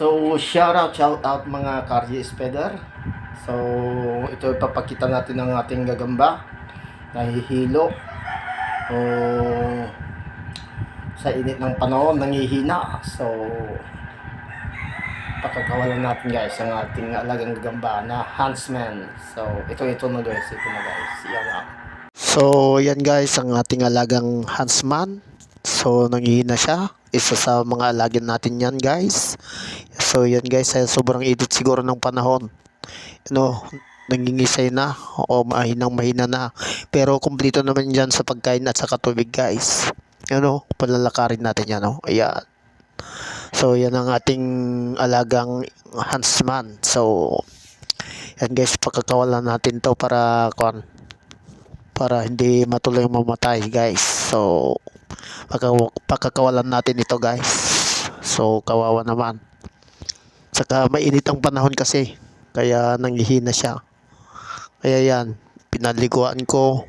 So, shout out, shout out mga Cardi Speder. So, ito ipapakita natin ng ating gagamba. Nahihilo. O, sa init ng panahon, nangihina. So, pakakawalan natin guys ang ating alagang gagamba na Huntsman. So, ito, ito na guys. Ito na guys. Yan na. So, yan guys ang ating alagang Huntsman. So, nangihina siya. Isa sa mga alagyan natin yan guys. So, yan guys. Ay, sobrang edit siguro ng panahon. Ano, nangingisay na o mahinang mahina na. Pero kumpleto naman yan sa pagkain at sa tubig guys. Ano, palalakarin natin yan. No? Ayan. So, yan ang ating alagang huntsman. So, yan guys, pagkakawalan natin to para kuan para hindi matuloy mamatay guys. So, pagka, pagkakawalan natin ito guys. So, kawawa naman. Saka mainit ang panahon kasi. Kaya nanghihina siya. Kaya yan, pinaliguan ko.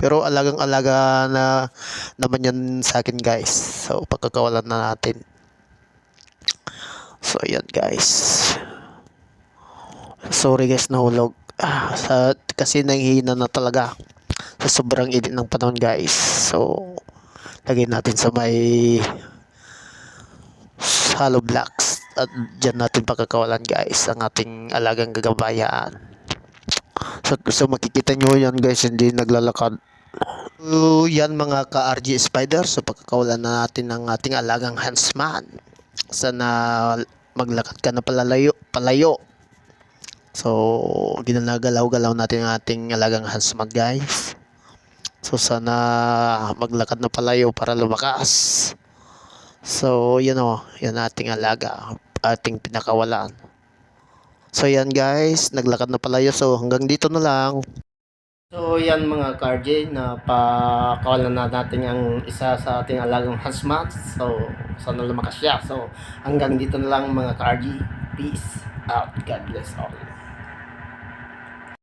Pero alagang-alaga na naman yan sa akin guys. So, pagkakawalan na natin. So, yan guys. Sorry guys, nahulog. Ah, sa, kasi nanghihina na talaga sa sobrang init ng panahon guys. So, lagay natin sa may hollow blocks at dyan natin pagkakawalan guys ang ating alagang gagabayan. So, so makikita nyo yan guys, hindi naglalakad. So, yan mga ka-RG Spider. So, pagkakawalan na natin ng ating alagang huntsman. Sana maglakad ka na palalayo, palayo. So, ginagalaw-galaw natin ang ating alagang huntsman guys. So sana maglakad na palayo para lumakas. So yan o, yan ating alaga, ating pinakawalan. So yan guys, naglakad na palayo. So hanggang dito na lang. So yan mga KRJ, na pakawalan na natin ang isa sa ating alagang hazmat. So sana lumakas siya. So hanggang dito na lang mga KRJ. Peace out. God bless all.